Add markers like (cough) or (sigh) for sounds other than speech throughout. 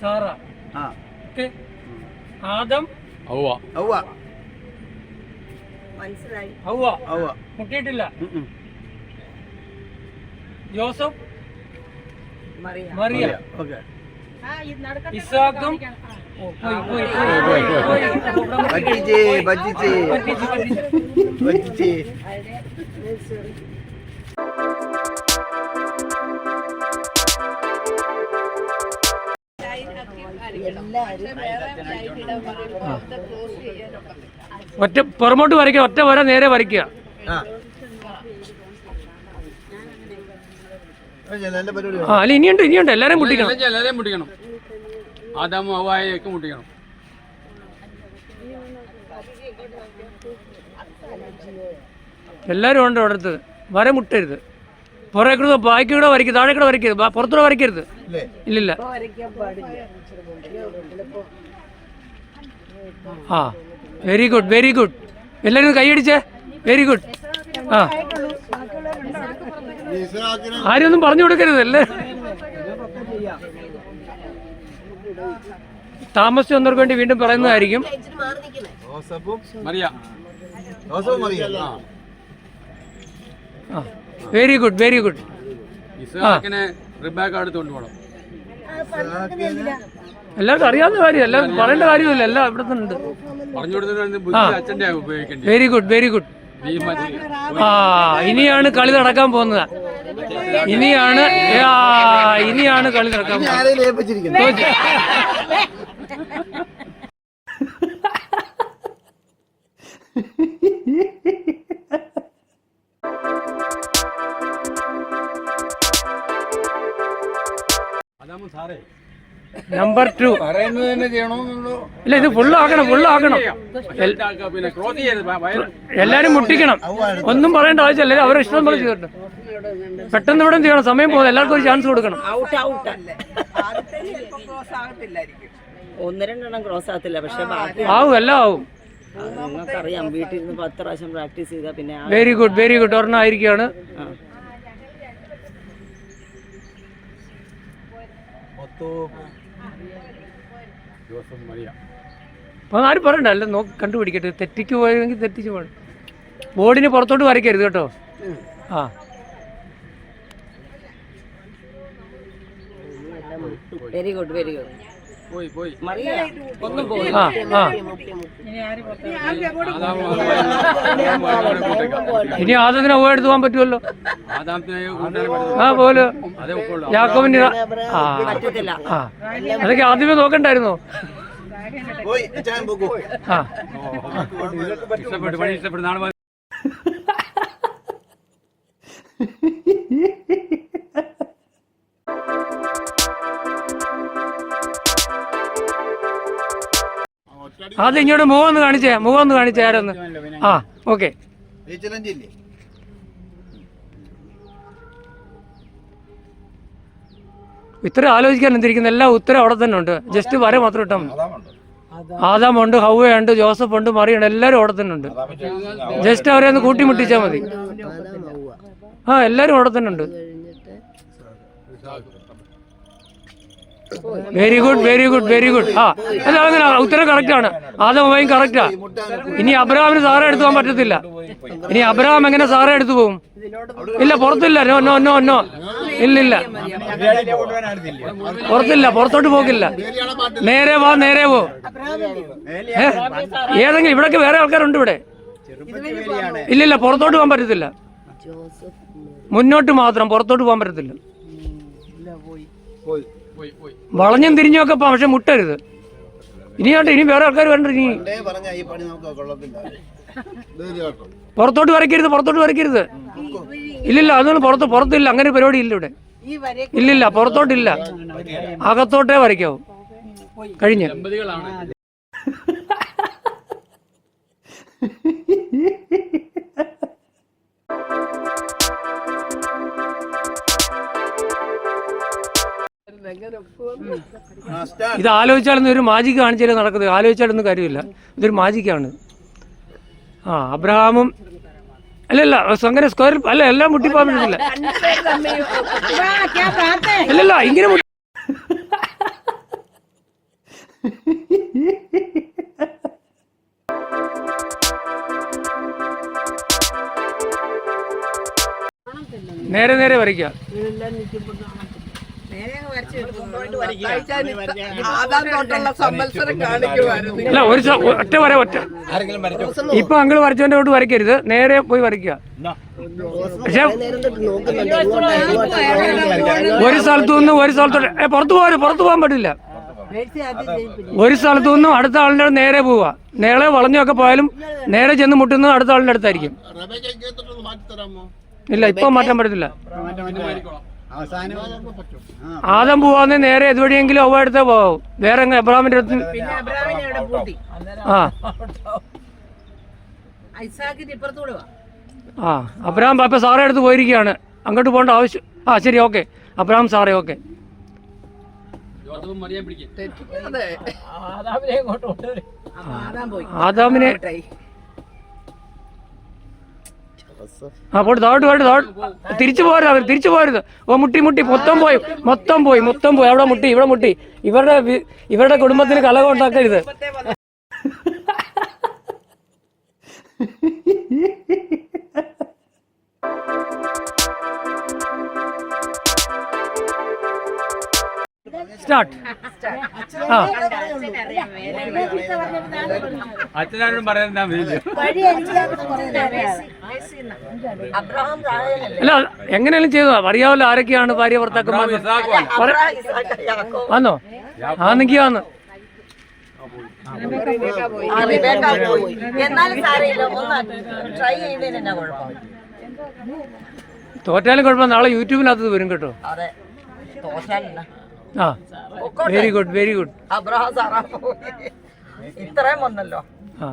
Sara ആ okay Adam മനസ്സിലായി മുട്ടിയിട്ടില്ല. Joseph Mariya ഇസാഖും. പറ്റിച്ചേ പറ്റിച്ചേ പറ്റിച്ച്, ഒറ്റ പുറമോട്ട് വരയ്ക്കുക ഒറ്റ വര നേരെ വരയ്ക്കുക. ആ. അല്ല ഇനിയുണ്ട് ഇനിയുണ്ട്. എല്ലാരും മുട്ടിക്കണം. എല്ലാം എല്ലാരെയും മുട്ടിക്കണം. ആദാമും അവായൊക്കെ മുട്ടിക്കണം. എല്ലാരും ഉണ്ട് അവിടെ അടുത്ത് വര മുട്ടരുത്. പുറകെ കൂടെ ബാക്കി കൂടെ വരയ്ക്കുക താഴെ കൂടെ വരയ്ക്കരുത് പുറത്തൂടെ വരയ്ക്കരുത്. ഇല്ലില്ല. ആ വെരി ഗുഡ് വെരി ഗുഡ് എല്ലാവരും കൈയടിച്ചേ വെരി ഗുഡ് ആ. ആരും ഒന്നും പറഞ്ഞു കൊടുക്കരുത് അല്ലേ? താമസിച്ച് വന്നവർക്ക് വേണ്ടി വീണ്ടും പറയുന്നതായിരിക്കും. വെരി ഗുഡ് വെരി ഗുഡ് ആ. റിബാക്ക് അടുത്ത് കൊണ്ടുപോകണം എല്ലാവർക്കും അറിയാവുന്ന കാര്യം എല്ലാം പറയേണ്ട കാര്യമില്ല എല്ലാം ഇവിടെ തന്നെ ഉണ്ട്. വെരി. ഗുഡ് വെരി ഗുഡ് ആ ഇനിയാണ് കളി നടക്കാൻ പോകുന്നത്. ഇനിയാണ് ആ, ഇനിയാണ് കളി നടക്കാൻ പോകുന്നത്. നമ്പർ ടു ഇല്ല ഇത് ഫുള്ള് ആക്കണം ഫുള്ള് ആക്കണം. എല്ലാരും മുട്ടിക്കണം. ഒന്നും പറയേണ്ട ആവശ്യമില്ല എല്ലാവരും അവരെ ഇഷ്ടം പോലെ ചെയ്തിട്ട് പെട്ടെന്ന് ഇവിടെ ചെയ്യണം സമയം പോകുന്നത് എല്ലാവർക്കും ഒരു ചാൻസ് കൊടുക്കണം. ഔട്ട് ഔട്ട് ഒന്ന് രണ്ടെണ്ണം ക്രോസ് ആകത്തില്ല പക്ഷെ ആവും എല്ലാം ആവും. നിങ്ങൾക്കറിയാം വീട്ടിൽ നിന്ന് പത്ത് പ്രാവശ്യം പ്രാക്ടീസ് ചെയ്താൽ പിന്നെ വെരി ഗുഡ് വെരി ഗുഡ് ഒരെണ്ണം ആയിരിക്കുകയാണ് ആ. ജോസഫ് മറിയ അപ്പൊ ആരും പറയണ്ട അല്ല നോക്കി കണ്ടുപിടിക്കട്ടെ. തെറ്റിക്ക് പോയെങ്കിൽ തെറ്റിച്ച് പോകണം. ബോർഡിന് പുറത്തോട്ട് വരയ്ക്കരുത് കേട്ടോ. ആ. വെരി ഗുഡ് വെരി ഗുഡ് പോയി പോയി. ഒന്നും പോയി ഇനി ആദത്തിനെ ഓ എടുത്തു പോകാൻ പറ്റുമല്ലോ? ആ പോലെ. അതേ യാക്കോബിന് ആ പറ്റത്തില്ല. അതൊക്കെ ആദ്യമേ നോക്കണ്ടായിരുന്നോ? ആ. ഇഷ്ടപ്പെട്ടു പണി ഇഷ്ടപ്പെട്ടു. നാളെ ആദ്യം ഇങ്ങോട്ട് മുഖം ഒന്ന് കാണിച്ചേ മുഖം ഒന്ന് കാണിച്ചേ ആരൊന്ന്? ആ ഓക്കെ. ഈ ചലഞ്ച് ഇല്ലേ? ഇത്ര ആലോചിക്കാൻ എന്തിരിക്കുന്ന? എല്ലാ ഉത്തരം അവിടെ തന്നെ ഉണ്ട്. ജസ്റ്റ് വര മാത്രം ഇട്ടാൽ മതി. ആദാമുണ്ട്. ഉണ്ട് ജോസഫ് ഉണ്ട് മറിയുണ്ട് എല്ലാവരും അവിടെ തന്നെ ഉണ്ട്. ജസ്റ്റ് അവരെ ഒന്ന് കൂട്ടിമുട്ടിച്ചാൽ മതി. ആ എല്ലാവരും അവിടെ തന്നെ ഉണ്ട്. Very good very good very good ആ അല്ല അങ്ങനെ ഉത്തരം കറക്റ്റ് ആണ്. ആദമും കറക്റ്റാ ഇനി അബ്രഹാമിന് സാറേ എടുത്തു പോകാൻ പറ്റത്തില്ല. ഇനി അബ്രഹാം എങ്ങനെ സാറേ എടുത്തു പോകും ഇല്ല പുറത്തില്ല. No no no no. ഇല്ലില്ല പുറത്തില്ല പുറത്തോട്ട് പോകില്ല നേരെ പോ നേരെ പോ? ഏതെങ്കിലും ഇവിടൊക്കെ വേറെ ആൾക്കാരുണ്ട് ഇവിടെ. ഇല്ലില്ല പുറത്തോട്ട് പോകാൻ പറ്റത്തില്ല. മുന്നോട്ട് മാത്രം പുറത്തോട്ട് പോകാൻ പറ്റത്തില്ല. പോയി. വളഞ്ഞും തിരിഞ്ഞും ഒക്കെ പോകാം പക്ഷെ മുട്ടരുത്. ഇനിയാണ്ട് ഇനി വേറെ ആൾക്കാർ വേണ്ട ഇനി? പുറത്തോട്ട് വരയ്ക്കരുത് പുറത്തോട്ട് വരയ്ക്കരുത്. ഇല്ലില്ല അതൊന്നും പുറത്ത് പുറത്തില്ല അങ്ങനെ ഒരു പരിപാടി ഇല്ല ഇവിടെ. ഇല്ലില്ല പുറത്തോട്ടില്ല. അകത്തോട്ടേ വരയ്ക്കാവൂ. കഴിഞ്ഞ്. ദമ്പതികളാണ്. (laughs) ഇത് ആലോചിച്ചാലൊന്നും ഒരു മാജിക് കാണിച്ചാലും നടക്കുന്നത് ആലോചിച്ചാലൊന്നും കാര്യമില്ല. ഇതൊരു മാജിക്കാണ് ആ അബ്രഹാമും അല്ല അല്ല അങ്ങനെ സ്ക്വയർ അല്ല എല്ലാം മുട്ടിപ്പാമില്ല അല്ലല്ല ഇങ്ങനെ നേരെ നേരെ വരയ്ക്കുക അല്ല ഒരു ഒറ്റ വര ഒറ്റ. ഇപ്പൊ അങ്ങൾ വരച്ചവന്റെ കൊണ്ട് വരയ്ക്കരുത്. നേരെ പോയി വരയ്ക്കുക. പക്ഷെ ഒരു സ്ഥലത്തു നിന്ന് ഒരു സ്ഥലത്തോട്ട് പുറത്തു പോകാൻ പുറത്തു പോകാൻ പറ്റില്ല. ഒരു സ്ഥലത്തു നിന്നും അടുത്ത ആളിന്റെ നേരെ പോവാ നേരെ വളഞ്ഞൊക്കെ പോയാലും നേരെ ചെന്ന് മുട്ടുന്നത് അടുത്ത ആളിന്റെ അടുത്തായിരിക്കും. ഇല്ല ഇപ്പൊ മാറ്റാൻ പറ്റത്തില്ല. ആദം പോവാന്ന് നേരെ ഇതുവഴിയെങ്കിലും അവ അടുത്തേ പോവും. വേറെ എബ്രാമിന്റെ അടുത്ത് ആ. ആ അബ്രഹാം പാപ്പ സാറേ അടുത്ത് പോയിരിക്കുകയാണ്. അങ്ങോട്ട് പോകേണ്ട ആവശ്യം ആ ശരി ഓക്കെ. അബ്രഹാം സാറേ ഓക്കെ. ആദാമിനെ ആ പോട്ട് താഴോട്ട് പോയിട്ട് താഴോട്ട് തിരിച്ചു പോരുത് അവർ തിരിച്ചു പോരുത്. ഓ മുട്ടി മുട്ടി മൊത്തം പോയി മൊത്തം പോയി മൊത്തം പോയി. അവിടെ മുട്ടി ഇവിടെ മുട്ടി. ഇവരുടെ ഇവരുടെ കുടുംബത്തിന് കലകം ഉണ്ടാക്കരുത്. സ്റ്റാർട്ട്. ആ. അച്ഛനാരോടും പറയാൻ ഞാൻ അല്ല എങ്ങനെയാലും ചെയ്തു? അറിയാവല്ലോ ആരൊക്കെയാണ് ഭാര്യ ഭർത്താക്കന്മാർ വന്നോ? ആന്നെങ്കി വന്ന്. തോറ്റാലും കുഴപ്പം നാളെ യൂട്യൂബിനകത്ത് വരും കേട്ടോ. ആ very good very good Abraham Sarah പോയി. ഇത്രയും വന്നല്ലോ. ആ.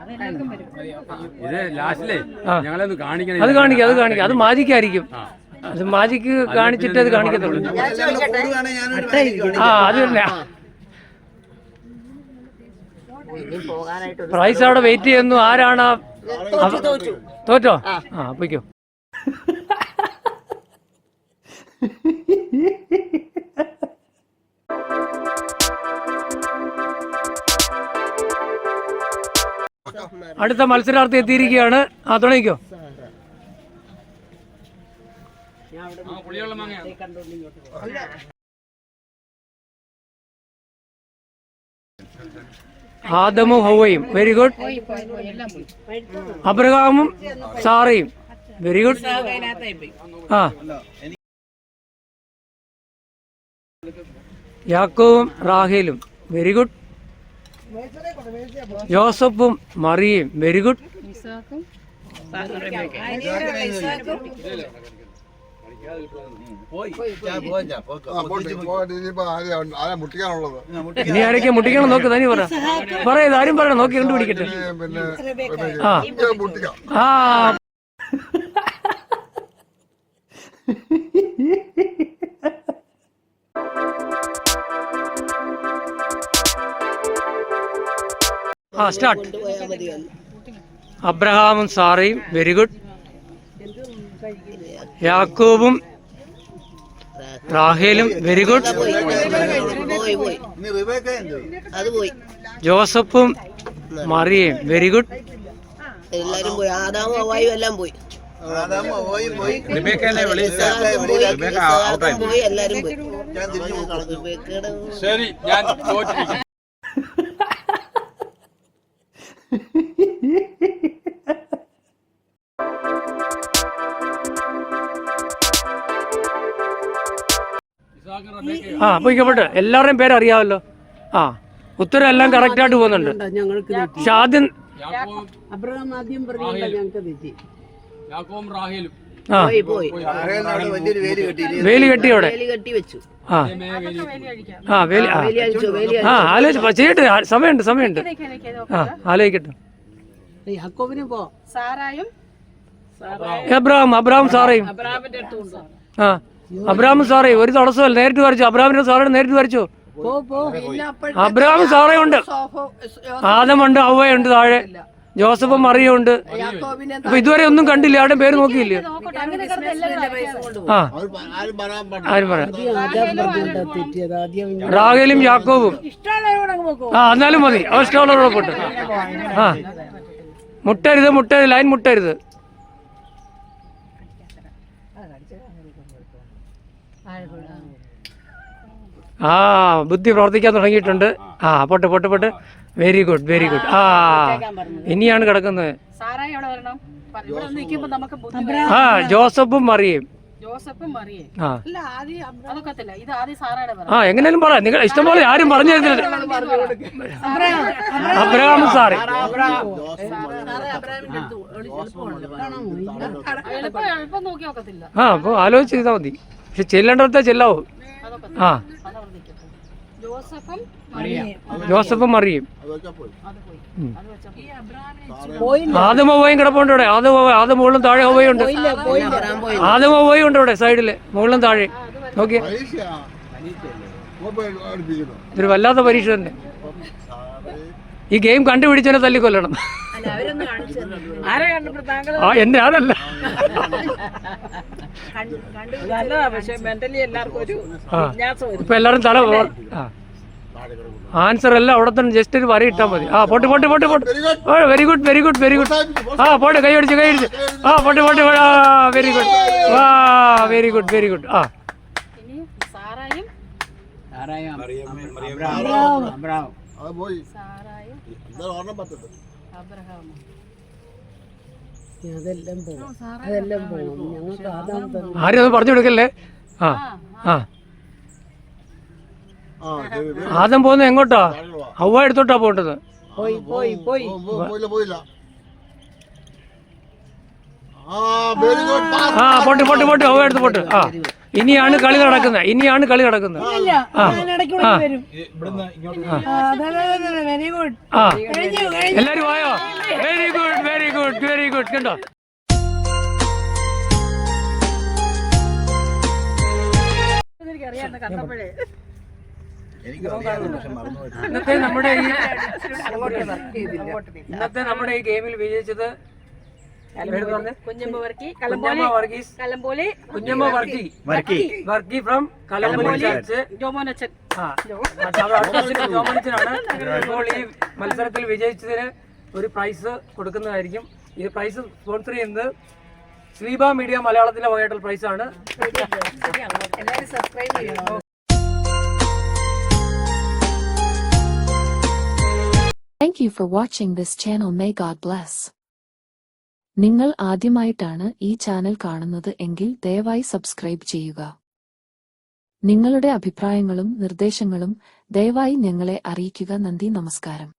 ഇത് ലാസ്റ്റിലേ. ഞങ്ങളൊന്ന് കാണിക്കണം. അത് കാണിക്കാം അത് കാണിക്കാം. അത് മാജിക്കായിരിക്കും. അത് മാജിക്ക് കാണിച്ചിട്ട് അത് കാണിക്കത്തുള്ളൂ. ആ അത് തന്നെ. പ്രൈസ് അവിടെ വെയിറ്റ് ചെയ്യുന്നു. ആരാണ് ആ- തോറ്റു തോറ്റു. തോറ്റോ? ആ പൊയ്ക്കോ. (laughs) അടുത്ത മത്സരാർത്ഥി എത്തിയിരിക്കുകയാണ്. ആ പുളിയുള്ള ആദമും ഹൗവയും. വെരി ഗുഡ് അബ്രഹാമും സാറയും. വെരി ഗുഡ് ആ. യാക്കോവും റാഹേലും. വെരി ഗുഡ് ജോസഫും മറിയും വെരി ഗുഡ് ഇനി ആരൊക്കെ മുട്ടിക്കണം നോക്ക് തനി പറ. പറയാം ആരും പറയണം നോക്കി കണ്ടുപിടിക്കട്ടെ. ആ ആ. ആ സ്റ്റാർട്ട് അബ്രഹാമും സാറയും വെരി ഗുഡ് യാക്കോബും റാഹേലും വെരി ഗുഡ് ജോസഫും മറിയയും വെരി ഗുഡ് എല്ലാരും പോയി. ആദാമും ഹവായും എല്ലാം പോയി. പോയി എല്ലാരും ശരി ഞാൻ ആ പോയിക്കോട്ടെ എല്ലാവരുടെയും പേര് അറിയാമല്ലോ ആ ഉത്തരം എല്ലാം കറക്റ്റ് ആയിട്ട് പോകുന്നുണ്ട്. ഞങ്ങൾക്ക് തെറ്റി. പക്ഷെ ആദ്യം അബ്രഹാം ആദ്യം പറഞ്ഞില്ല ഞങ്ങൾക്ക് തെറ്റി? യാക്കോബും റാഹേലും. ആ. പോയി പോയി. വലിയൊരു കെട്ടി? വേലി കെട്ടി അവിടെ. വേലി കെട്ടി വെച്ചു. ആ. ആ വേലി ആ വേലി അഴിച്ചു വേലി ആ ആലോചിച്ച് ചെയ്യട്ടെ ആ, സമയമുണ്ട് സമയമുണ്ട്. ആ ആലോചിക്കട്ടെ. യാക്കോബിന് പോ. സാറായും അബ്രാം അബ്രാം സാറേയും. അബ്രഹാമിന്റെ അടുത്തുണ്ട് ആ. അബ്രാം സാറേ ഒരു തടസ്സമല്ല നേരിട്ട് വരച്ചു. അബ്രാമിന്റെ സാറേ നേരിട്ട് വരച്ചു. പോ പോ. പിന്നെ അബ്രാം സാറേ ഉണ്ട് ആദമുണ്ട് അവയുണ്ട് താഴെ. ജോസഫും മറിയുണ്ട് അപ്പൊ ഇതുവരെ ഒന്നും കണ്ടില്ല. ആരുടെ പേര് നോക്കിയില്ല? ആ ആരും പറയാൻ പാടില്ല ആരും പറയാം? ആദ്യം യാക്കോബും. ആ എന്നാലും മതി. അവ ഇഷ്ടമുള്ളവരോട് പോട്ടെ ആ. മുട്ടരുത് മുട്ടരുത്. ലൈൻ മുട്ടരുത്. ആ ബുദ്ധി പ്രവർത്തിക്കാൻ തുടങ്ങിയിട്ടുണ്ട്. ആ പോട്ടെ പോട്ടെ പോട്ടെ. വെരി ഗുഡ് വെരി ഗുഡ് ആ ഇനിയാണ് കിടക്കുന്നത്. ആ ജോസഫും മറിയും ജോസഫും മറിയേ ആ. എങ്ങനെയാലും പറ നിങ്ങൾ ഇഷ്ടംപോലെ ആരും പറഞ്ഞു തരുന്നില്ല. Abraham sir. ആ അപ്പൊ ആലോചിച്ച് ചെയ്താൽ മതി. പക്ഷെ ചെല്ലേണ്ടടുത്ത ചെല്ലാവൂ? ആ. ജോസഫും മറിയേ. വെച്ചാ പോയി കിടപ്പുണ്ട് ഇവിടെ. പോയി. ആദ്യം മുകളിലും താഴെ പോയുണ്ട് ഉണ്ട്. പോയുണ്ട് ഇവിടെ സൈഡിൽ. മുകളിലും താഴെ. നോക്കിയ. ഇതൊരു വല്ലാത്ത പരീക്ഷ തന്നെ. ഈ ഗെയിം കണ്ടുപിടിച്ചതിനെ തല്ലിക്കൊല്ലണം. ആ എന്നെ അതല്ല. നല്ലതാ പക്ഷെ മെന്റലി എല്ലാവർക്കും ഒരു ആ. വിന്യാസം വരും ഇപ്പൊ എല്ലാരും തല ആ. ആൻസർ എല്ലാം അവിടെ തന്നെ ജസ്റ്റ് ഒരു വര ഇട്ടാൽ മതി. ആ പോട്ട് പോട്ട് പോട്ട് pot. Very good very good very good ആ പോട്ടെ കൈ അടിച്ച് കൈ അടിച്ച് ആ പൊട്ടി പൊട്ടി പോട്ടെ. ആ വെരി ഗുഡ് വാ വെരി ഗുഡ് വെരി ഗുഡ് ആ. ഇനി സാറായും അത് പോയി സാറായും എന്തായാലും ഓർമ്മ പറ്റത്ത് അബ്രഹാമും അതെല്ലാം പോകും അതെല്ലാം പോകും ഞങ്ങൾക്ക് ആരും ഒന്ന് പറഞ്ഞു കൊടുക്കല്ലേ? ആ ആ. ആദ്യം പോകുന്ന എങ്ങോട്ടാ? അവ എടുത്തോട്ടാ പോകേണ്ടത്. പോയി പോയി പോയി. പോയില്ല പോയില്ല. ആ പോട്ട് പോട്ട് പോട്ട് ഹവ എടുത്ത് പോട്ട്. ആ. ഇനിയാണ് കളി നടക്കുന്നത്. ഇനിയാണ് കളി നടക്കുന്നത്. വെരി. ഗുഡ് എല്ലാരും ആയോ very good very good very good കണ്ടോ? ഇന്നത്തെ നമ്മുടെ ഈ ഇന്നത്തെ നമ്മുടെ ഈ ഗെയിമിൽ വിജയിച്ചത് വർക്കി വർഗീസ്. കലമ്പോലി കുഞ്ഞമ്മ ഫ്രം ജോമോനച്ചൻ ജോമനിച്ചനാണ് ഇപ്പോൾ ഈ മത്സരത്തിൽ വിജയിച്ചതിന് ഒരു പ്രൈസ് കൊടുക്കുന്നതായിരിക്കും. ഈ പ്രൈസ് സ്പോൺസർ ചെയ്യുന്നത് ശ്രീബ മീഡിയ മലയാളത്തിലെ വകയായിട്ടുള്ള പ്രൈസാണ് എല്ലാവരും സബ്സ്ക്രൈബ് ചെയ്യണം. Thank you for watching this channel. May God bless. നിങ്ങൾ ആദ്യമായിട്ടാണ് ഈ ചാനൽ കാണുന്നത് എങ്കിൽ ദയവായി സബ്സ്ക്രൈബ് ചെയ്യുക. നിങ്ങളുടെ അഭിപ്രായങ്ങളും നിർദ്ദേശങ്ങളും ദയവായി ഞങ്ങളെ അറിയിക്കുക. നന്ദി നമസ്കാരം.